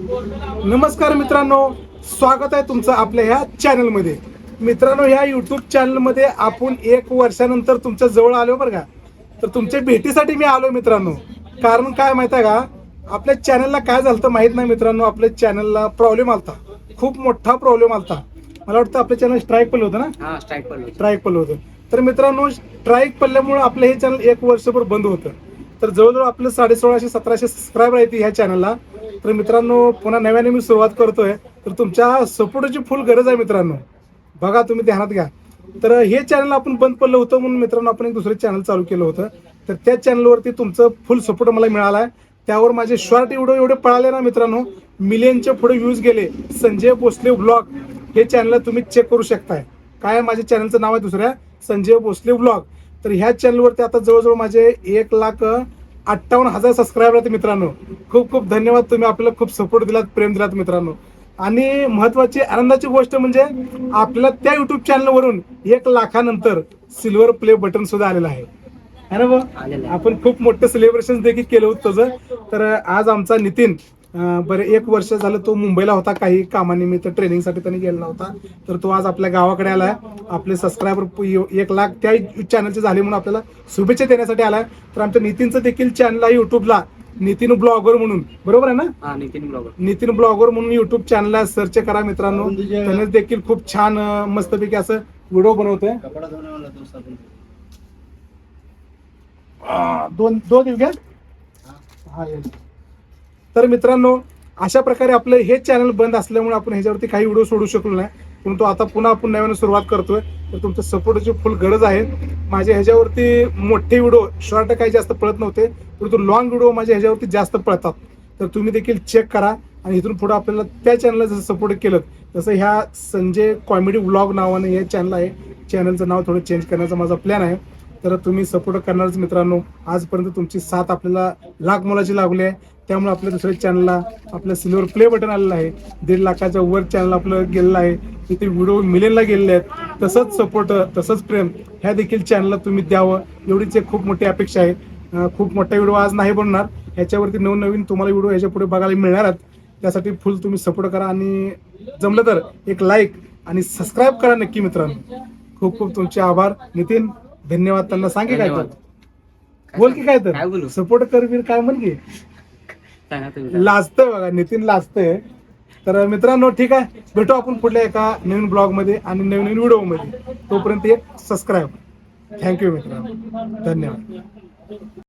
नमस्कार मित्रांनो स्वागत आहे तुमचं आपल्या ह्या चॅनलमध्ये मित्रांनो ह्या युट्यूब चॅनलमध्ये आपण एक वर्षानंतर तुमच्या जवळ आलो बरं का? तर तुमच्या भेटीसाठी मी आलो मित्रांनो. कारण काय माहिती आहे का? आपल्या चॅनलला काय झालं माहीत नाही मित्रांनो आपल्या चॅनलला प्रॉब्लेम आलता. खूप मोठा प्रॉब्लेम आलता. मला वाटतं आपल्या चॅनल स्ट्राईक पडलं होतं ना? स्ट्राईक पडली स्ट्राईक पडलं होतं. तर मित्रांनो स्ट्राईक पडल्यामुळे आपलं हे चॅनल एक वर्षभर बंद होतं. तर जवळजवळ आपलं साडे सोळाशे सतराशे सबस्क्रायबर आहेत ह्या चॅनलला तर मित्रांनो पुन्हा नव्याने मी सुरुवात करतोय. तर तुमच्या सपोर्टची फुल गरज आहे मित्रांनो. बघा तुम्ही ध्यानात घ्या. तर हे चॅनल आपण बंद पडलं होतं म्हणून मित्रांनो आपण एक दुसरं चॅनल चालू केलं होतं. तर त्या चॅनलवरती तुमचं फुल सपोर्ट मला मिळाला आहे त्यावर माझे शॉर्ट एवढे एवढे पळाले ना मित्रांनो मिलियनच्या पुढे व्ह्यूज गेले. संजय भोसले ब्लॉग हे चॅनल तुम्ही चेक करू शकताय. काय माझ्या चॅनलचं नाव आहे दुसऱ्या? संजय भोसले ब्लॉग तर ह्या चॅनलवरती आता जवळजवळ माझे एक लाख अठ्ठावन्न हजार सबस्क्रायबर आहेत मित्रांनो. खूप खूप धन्यवाद तुम्ही आपल्याला खूप सपोर्ट दिलात प्रेम दिलात मित्रांनो. आणि महत्वाची आनंदाची गोष्ट म्हणजे आपल्याला त्या युट्यूब चॅनलवरून एक लाखानंतर सिल्वर प्ले बटन सुद्धा आलेलं आहे. है ना. आपण खूप मोठं सेलिब्रेशन देखील केलं होतं तर आज आमचा नितीन बरं एक वर्ष झालं तो मुंबईला होता काही कामानिमित्त ट्रेनिंगसाठी त्यांनी गेलेला होता. तर तो आज आपल्या गावाकडे आलाय. आपले सबस्क्रायबर एक लाख त्या चॅनलचे झाले म्हणून आपल्याला शुभेच्छा देण्यासाठी आलाय. तर आमच्या नितीनचं देखील चॅनल आहे युट्यूबला नितीन ब्लॉगर म्हणून. बरोबर आहे ना? हा नितीन ब्लॉगर. नितीन ब्लॉगर म्हणून युट्यूब चॅनलला सर्च करा मित्रांनो. त्याने देखील खूप छान मस्तपैकी असं व्हिडिओ बनवतोय. दोन दोन येऊ घ्या. हा. येईल. तर मित्रांनो अशा प्रकारे आपलं हे चॅनल बंद असल्यामुळे आपण ह्याच्यावरती काही व्हिडिओ सोडू शकलो नाही. परंतु आता पुन्हा आपण नव्याने सुरुवात करतोय. तर तुमच्या सपोर्टची फुल गरज आहे. माझ्या ह्याच्यावरती मोठे व्हिडिओ शॉर्ट काही जास्त पळत नव्हते. परंतु लॉंग व्हिडिओ माझ्या ह्याच्यावरती जास्त पळतात. तर तुम्ही देखील चेक करा आणि इथून पुढे आपल्याला त्या चॅनलला जसं सपोर्ट केलं तसं ह्या संजय कॉमेडी व्लॉग नावाने हे चॅनल आहे. चॅनलचं नाव थोडं चेंज करण्याचा माझा प्लॅन आहे. तर तुम्ही सपोर्ट करणारच मित्रांनो. आजपर्यंत तुमची साथ आपल्याला लाख मोलाची लागली आहे. त्यामुळे आपल्या दुसऱ्या चॅनलला आपलं सिल्वर प्ले बटन आलेलं आहे. दीड लाखाच्या वर चॅनल आपलं गेलेलं आहे. तिथे व्हिडिओ मिलियनला गेलेले आहेत. तसंच सपोर्ट तसंच प्रेम ह्या देखील चॅनलला तुम्ही द्यावं. एवढीच एक खूप मोठी अपेक्षा आहे. खूप मोठा व्हिडिओ आज नाही बनणार. ह्याच्यावरती नवनवीन तुम्हाला व्हिडिओ ह्याच्या पुढे बघायला मिळणार आहेत. त्यासाठी फुल तुम्ही सपोर्ट करा आणि जमलं तर एक लाईक आणि सबस्क्राईब करा नक्की मित्रांनो. खूप खूप तुमचे आभार. नितीन धन्यवाद. त्यांना सांगे काय तर. बोल की काय तर? सपोर्ट कर काय म्हण की? सांगा तुम्ही. लाजतंय बघा नितीन लाजतंय. तर मित्रांनो ठीक आहे. भेटू आपण पुढल्या एका नवीन ब्लॉगमध्ये आणि नवीन व्हिडिओमध्ये तोपर्यंत एक सबस्क्राईब थँक्यू मित्रांनो. धन्यवाद.